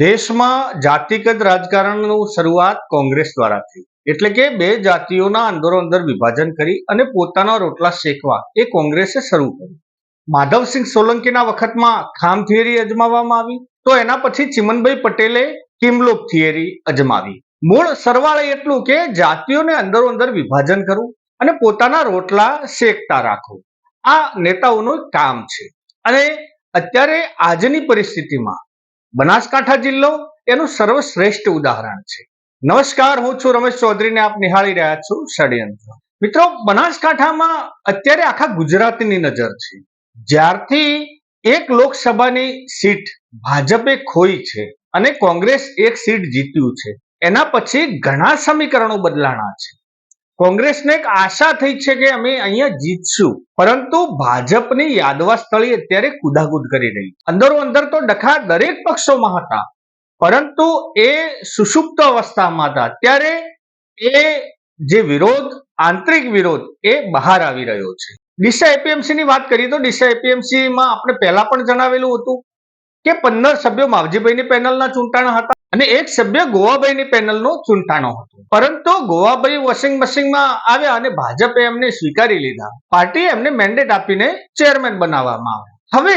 દેશમાં જાતિગત રાજકારણનું શરૂઆત કોંગ્રેસ દ્વારા થઈ. એટલે કે બે જાતિઓના અંદરો અંદર વિભાજન કરી અને પોતાના રોટલા શેકવા એ કોંગ્રેસે શરૂ કર્યું માધવસિંહ સોલંકીના વખતમાં ખામ થિયરી અજમાવવામાં આવી. તો એના પછી ચિમનભાઈ પટેલે કિમલોક થિયરી અજમાવી. મૂળ સરવાળે એટલું કે જાતિઓને અંદરો અંદર વિભાજન કરવું અને પોતાના રોટલા શેકતા રાખવું આ નેતાઓનું કામ છે. અને અત્યારે આજની પરિસ્થિતિમાં બનાસકાંઠા જિલ્લો એનું સર્વશ્રેષ્ઠ ઉદાહરણ છે. નમસ્કાર, હું છું રમેશ ચૌધરીને આપ નિહાળી રહ્યા છો ષડયંત્ર. મિત્રો, બનાસકાંઠામાં અત્યારે આખા ગુજરાતની નજર છે. જ્યારથી એક લોકસભાની સીટ ભાજપે ખોઈ છે અને કોંગ્રેસ એક સીટ જીત્યું છે. એના પછી ઘણા સમીકરણો બદલાણા છે. કોંગ્રેસને એક આશા થઈ છે કે અમે અહીંયા જીતશું. પરંતુ ભાજપની યાદવા સ્થળી અત્યારે કુદાકુદ કરી રહી. અંદરો અંદર તો ડખા દરેક પક્ષોમાં હતા. પરંતુ એ સુષુપ્ત અવસ્થામાં હતા. ત્યારે એ જે વિરોધ, આંતરિક વિરોધ, એ બહાર આવી રહ્યો છે. ડીસા એપીએમસી ની વાત કરીએ તો ડીસા એપીએમસી માં આપણે પહેલા પણ જણાવેલું હતું કે પંદર સભ્યો માવજીભાઈની પેનલના ચૂંટાણા હતા અને એક સભ્ય ગોવાભાઈની પેનલનો ચૂંટાણો હતો. પરંતુ ગોવાભાઈ વોશિંગ મશીનમાં આવ્યા અને ભાજપે એમને સ્વીકારી લીધા. પાર્ટીએ એમને મેન્ડેટ આપીને ચેરમેન બનાવવામાં આવ્યા હવે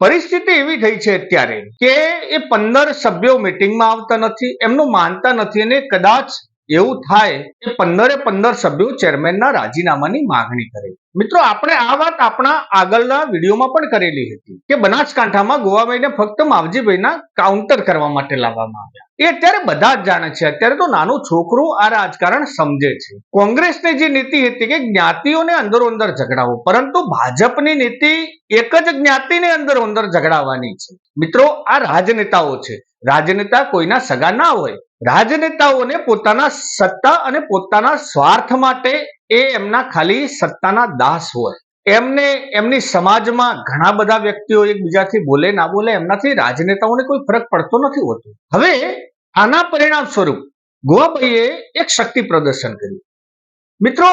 પરિસ્થિતિ એવી થઈ છે અત્યારે કે એ પંદર સભ્યો મિટિંગમાં આવતા નથી, એમનું માનતા નથી અને કદાચ એવું થાય કે પંદરે પંદર સભ્યો ચેરમેનના રાજીનામાની માંગણી કરે. મિત્રો, આપણે આ વાત આપણા આગળના વિડીયોમાં પણ કરેલી હતી કે બનાસકાંઠામાં ગોવાભાઈને ફક્ત માવજીભાઈના કાઉન્ટર કરવા માટે લાવવામાં આવ્યા. એ અત્યારે બધા જ જાણે છે. અત્યારે તો નાનું છોકરું આ રાજકારણ સમજે છે. કોંગ્રેસની જે નીતિ હતી કે જ્ઞાતિઓને અંદરો અંદર ઝઘડાવો, પરંતુ ભાજપની નીતિ એક જ જ્ઞાતિને અંદર અંદર ઝઘડાવવાની છે. મિત્રો, આ રાજનેતાઓ છે. રાજનેતા કોઈના સગા ના હોય રાજનેતાઓને પોતાના સત્તા અને પોતાના સ્વાર્થ માટે એ એમના ખાલી સત્તાના દાસ હોય. એમને, એમની સમાજમાં ઘણા બધા વ્યક્તિઓ એકબીજાથી બોલે, ના બોલે, એમનાથી રાજનેતાઓને કોઈ ફરક પડતો નથી હોતો. હવે આના પરિણામ સ્વરૂપ ગોવાભાઈએ એક શક્તિ પ્રદર્શન કર્યું. મિત્રો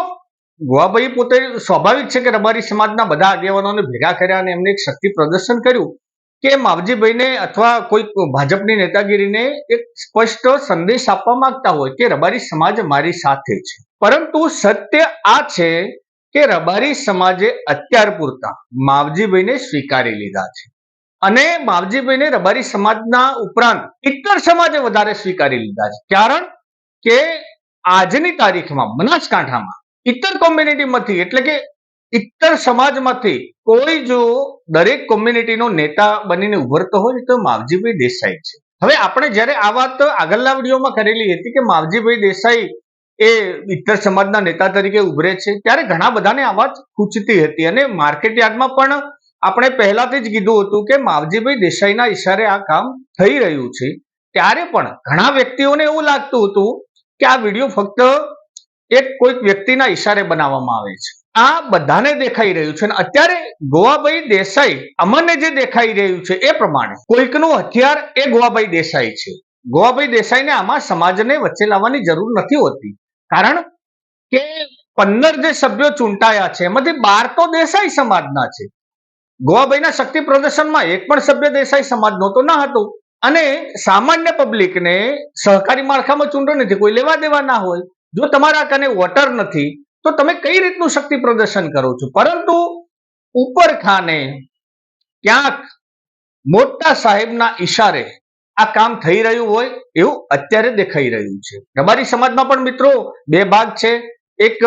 ગોવાભાઈ પોતે સ્વાભાવિક છે કે રબારી સમાજના બધા આગેવાનોને ભેગા કર્યા અને એમને એક શક્તિ પ્રદર્શન કર્યું. કે માવજીભાઈને અથવા કોઈ ભાજપની નેતાગીરીને એક સ્પષ્ટ સંદેશ આપવા માંગતા હોય કે રબારી સમાજ મારી સાથે છે. પરંતુ સત્ય આ છે કે રબારી સમાજે અત્યાર પૂરતા માવજીભાઈને સ્વીકારી લીધા છે. અને માવજીભાઈને રબારી સમાજના ઉપરાંત ઇતર સમાજે વધારે સ્વીકારી લીધા છે. કારણ કે આજની તારીખમાં, બનાસકાંઠામાં, ઇતર કોમ્યુનિટીમાંથી એટલે કે ઇતર સમાજમાંથી કોઈ જો દરેક કોમ્યુનિટીનો નેતા બનીને ઉભરતો હોય તો માવજીભાઈ દેસાઈ છે. હવે આપણે જ્યારે આ વાત આગળના વિડીયોમાં કરેલી હતી કે માવજીભાઈ દેસાઈ એ ઇતર સમાજના નેતા તરીકે ઉભરે છે, ત્યારે ઘણા બધાને આ વાત ખૂચતી હતી અને માર્કેટ યાર્ડમાં પણ આપણે પહેલાથી જ કીધું હતું કે માવજીભાઈ દેસાઈના ઈશારે આ કામ થઈ રહ્યું છે. ત્યારે પણ ઘણા વ્યક્તિઓને એવું લાગતું હતું કે આ વીડિયો ફક્ત એક કોઈક વ્યક્તિના ઈશારે બનાવવામાં આવે છે. આ બધાને દેખાઈ રહ્યું છે અત્યારે ગોવાભાઈ દેસાઈ અમને જે દેખાઈ રહ્યું છે એ પ્રમાણે કોઈકનું હથિયાર એ ગોવાભાઈ દેસાઈ છે. ગોવાભાઈ દેસાઈને આમાં સમાજને વચ્ચે લાવવાની જરૂર નથી હોતી. કારણ કે પંદર જે સભ્યો ચૂંટાયા છે, એમાંથી બાર તો દેસાઈ સમાજના છે. ગોવાભાઈના શક્તિ પ્રદર્શનમાં એક પણ સભ્ય દેસાઈ સમાજનો તો ના હતો. અને સામાન્ય પબ્લિકને સહકારી માળખામાં ચૂંટણીથી કોઈ લેવા દેવા ના હોય. જો તમારા કને વોટર નથી, તો તમે કઈ રીતનું શક્તિ પ્રદર્શન કરો છો? પરંતુ ઉપર ખાને ક્યાંક મોટા સાહેબના ઈશારે આ કામ થઈ રહ્યું હોય એવું અત્યારે દેખાઈ રહ્યું છે. રબારી સમાજમાં પણ મિત્રો બે ભાગ છે. એક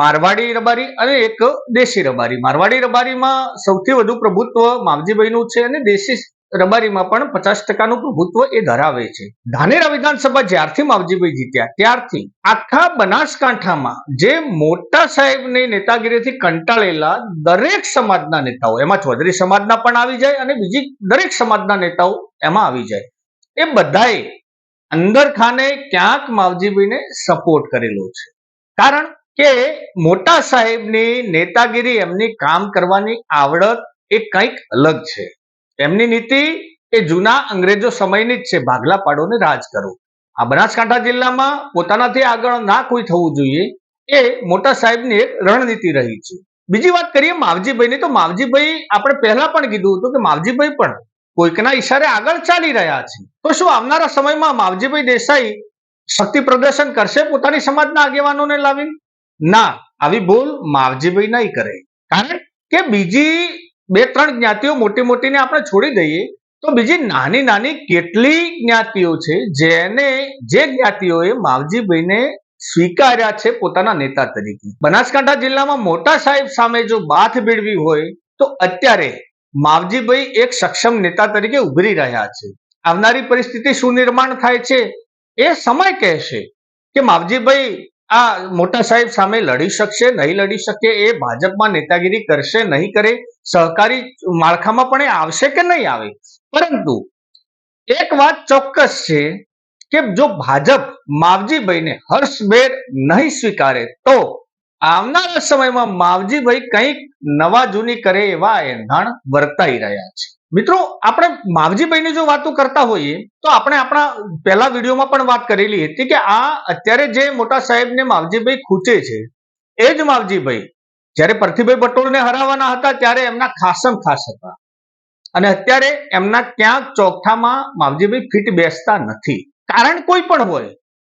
મારવાડી રબારી અને એક દેશી રબારી. મારવાડી રબારીમાં સૌથી વધુ પ્રભુત્વ માવજીભાઈનું છે અને દેશી રબારીમાં પણ પચાસ ટકાનું પ્રભુત્વ એ ધરાવે છે. ધાનેરા વિધાનસભા જ્યારથી માવજીભાઈ જીત્યા, ત્યારથી આખા બનાસકાંઠામાં જે મોટા સાહેબની નેતાગીરીથી કંટાળેલા દરેક સમાજના નેતાઓ, એમાં ચૌધરી સમાજના પણ આવી જાય અને બીજી દરેક સમાજના નેતાઓ એમાં આવી જાય. એ બધાએ અંદર ખાને ક્યાંક માવજીભાઈને સપોર્ટ કરેલો છે. કારણ કે મોટા સાહેબની નેતાગીરી, એમની કામ કરવાની આવડત એ કંઈક અલગ છે. એમની નીતિ એ જૂના અંગ્રેજો સમયની જ છે. ભાગલા પાડોને રાજ કરો. આ બનાસકાંઠા જિલ્લામાં પોતાનાથી આગળ ના કોઈ થવું જોઈએ એ મોટા સાહેબની એક રણનીતિ રહી છે. બીજી વાત કરીએ માવજીભાઈની, તો માવજીભાઈ આપણે પહેલા પણ કીધું હતું કે માવજીભાઈ પણ કોઈકના ઈશારે આગળ ચાલી રહ્યા છે. તો શું આવનારા સમયમાં માવજીભાઈ દેસાઈ શક્તિ પ્રદર્શન કરશે પોતાની સમાજના આગેવાનોને લાવીને ના, આવી ભૂલ માવજીભાઈ નહીં કરે. કારણ કે બીજી બે ત્રણ જ્ઞાતિઓ મોટી મોટીને આપણે છોડી દઈએ, તો બીજી નાની નાની કેટલી જ્ઞાતિઓ છે જેને જે જ્ઞાતિઓએ માવજીભાઈને સ્વીકાર્યા છે પોતાના નેતા તરીકે. બનાસકાંઠા જિલ્લામાં મોટા સાહેબ સામે જો બાથ ભેળવી હોય, તો અત્યારે માવજીભાઈ એક સક્ષમ નેતા તરીકે ઉભરી રહ્યા છે. આવનારી પરિસ્થિતિ શું નિર્માણ થાય છે એ સમય કહેશે કે માવજીભાઈ આ મોટા સાહેબ સામે લડી શકશે, નહીં લડી શકે એ ભાજપમાં નેતાગીરી કરશે, નહીં કરે, સહકારી માળખામાં પણ એ આવશે કે નહીં આવે? પરંતુ એક વાત ચોક્કસ છે કે જો ભાજપ માવજીભાઈને હર્ષભેર નહીં સ્વીકારે, તો આવનારા સમયમાં માવજીભાઈ કંઈક નવા જૂની કરે એવા એંધાણ વર્તાઈ રહ્યા છે. મિત્રો, આપણે માવજીભાઈની જો વાતો કરતા હોઈએ, તો આપણે આપણા પહેલા વિડીયોમાં પણ વાત કરેલી હતી કે આ અત્યારે જે મોટા સાહેબને માવજીભાઈ ખૂચે છે, એ જ માવજીભાઈ. જ્યારે પરથીભાઈ પટોળને હરાવવાના હતા, ત્યારે એમના ખાસમ ખાસ હતા. અને અત્યારે એમના ક્યાંક ચોકઠામાં માવજીભાઈ ફિટ બેસતા નથી. કારણ કોઈ પણ હોય.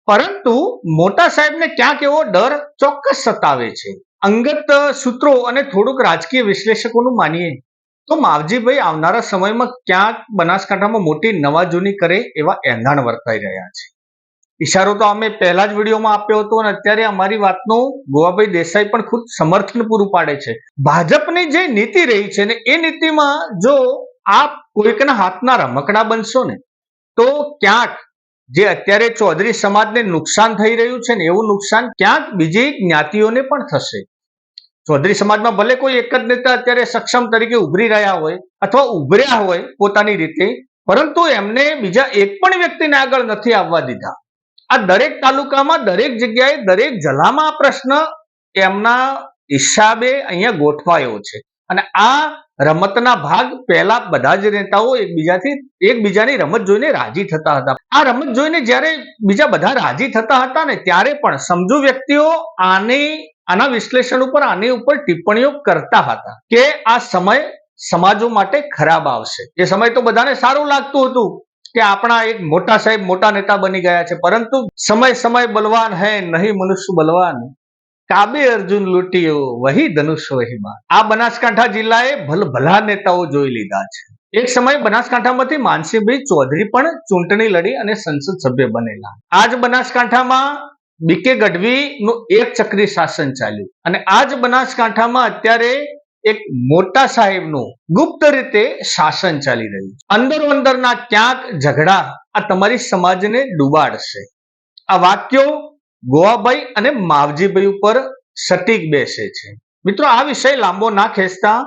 પરંતુ મોટા સાહેબને ક્યાંક એવો ડર ચોક્કસ સતાવે છે. અંગત સૂત્રો અને થોડુંક રાજકીય વિશ્લેષકોનું માનીએ તો માવજીભાઈ આવનારા સમયમાં ક્યાંક બનાસકાંઠામાં મોટી નવાજૂની કરે એવા એંધાણ વર્તાઈ રહ્યા છે. ઈશારો તો અમે પહેલા જ વિડીયોમાં આપ્યો હતો અને અત્યારે અમારી વાતનું ગોવાભાઈ દેસાઈ પણ ખુદ સમર્થન પૂરું પાડે છે. ભાજપની જે નીતિ રહી છે ને એ નીતિમાં જો આપ કોઈકના હાથના રમકડા બનશો ને, તો ક્યાંક જે અત્યારે ચૌધરી સમાજને નુકસાન થઈ રહ્યું છે ને એવું નુકસાન ક્યાંક બીજી જ્ઞાતિઓને પણ થશે. ચૌધરી સમાજમાં ભલે કોઈ એક જ નેતા અત્યારે સક્ષમ તરીકે ઉભરી રહ્યા હોય અથવા ઉભર્યા હોય પોતાની રીતે, પરંતુ એમને બીજા એક પણ વ્યક્તિને આગળ નથી આવવા દીધા. આ દરેક તાલુકામાં, દરેક જગ્યાએ, દરેક જલામાં આ પ્રશ્ન એમના હિસાબે અહીંયા ગોઠવાયો છે. અને આ રમતના ભાગ પહેલા બધા જ નેતાઓ એકબીજાથી, એકબીજાની રમત જોઈને રાજી થતા હતા. આ રમત જોઈને જ્યારે બીજા બધા રાજી થતા હતા ને ત્યારે પણ સમજુ વ્યક્તિઓ આની આના વિશ્લેષણ ઉપર આની ઉપર ટિપ્પણીઓ કરતા હતા કે આ સમય સમાજો માટે ખરાબ આવશે. એ સમય તો બધાને સારું લાગતું હતું કે આપણા એક મોટા સાહેબ મોટા નેતા બની ગયા છે. પરંતુ સમય સમય બલવાન હૈ, નહીં મનુષ્ય બલવાન. કાબે અર્જુન લૂંટ્યો, વહી ધનુષ વહી આ બનાસકાંઠા જિલ્લાએ ભલ ભલા નેતાઓ જોઈ લીધા છે. એક સમય બનાસકાંઠામાંથી માનસિંહભાઈ ચૌધરી પણ ચૂંટણી લડી અને સંસદ સભ્ય બનેલા. આજ બનાસકાંઠામાં બીકે ગઢવીનું એક ચક્રી શાસન ચાલ્યું. અને આજ બનાસકાંઠામાં અત્યારે એક મોટા સાહેબનું ગુપ્ત રીતે શાસન ચાલી રહ્યું છે. અંદરો અંદરના ક્યાંક ઝઘડા આ તમારી સમાજને ડુબાડશે. આ વાક્યો ગોવાભાઈ અને માવજીભાઈ ઉપર સટીક બેસે છે. મિત્રો, આ વિષય લાંબો ના ખેંચતા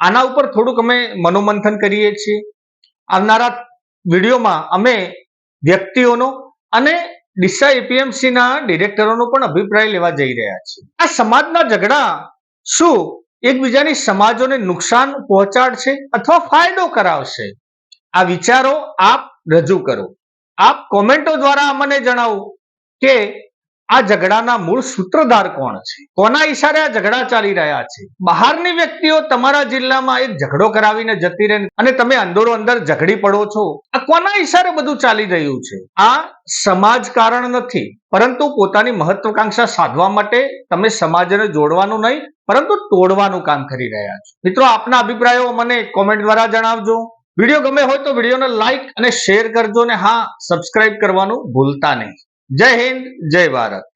આના ઉપર થોડુંક અમે મનોમંથન કરીએ છીએ. આવનારા વિડીયોમાં અમે વ્યક્તિઓનો અને ડીસા એપીએમસી ના ડિરેક્ટરોનો પણ અભિપ્રાય લેવા જઈ રહ્યા છે. આ સમાજના ઝઘડા શું એકબીજાની સમાજોને નુકસાન પહોંચાડશે અથવા ફાયદો કરાવશે? આ વિચારો આપ રજૂ કરો. આપ કોમેન્ટો દ્વારા અમને જણાવો કે આ ઝઘડાના મૂળ સૂત્રધાર કોણ છે? કોના ઈશારે આ ઝઘડા ચાલી રહ્યા છે? બહારની વ્યક્તિઓ તમારા જિલ્લામાં એક ઝઘડો કરાવીને જતી રહે અને તમે અંદરો અંદર ઝઘડી પડો છો. આ કોના ઈશારે બધું ચાલી રહ્યું છે? આ સમાજ કારણ નથી, પરંતુ પોતાની મહત્વકાંક્ષા સાધવા માટે તમે સમાજને જોડવાનું નહીં, પરંતુ તોડવાનું કામ કરી રહ્યા છો. મિત્રો, આપના અભિપ્રાયો મને કોમેન્ટ દ્વારા જણાવજો. વીડિયો ગમે હોય તો વિડીયોને લાઈક અને શેર કરજો ને હા સબસ્ક્રાઇબ કરવાનું ભૂલતા નહીં. જય હિન્દ જય ભારત.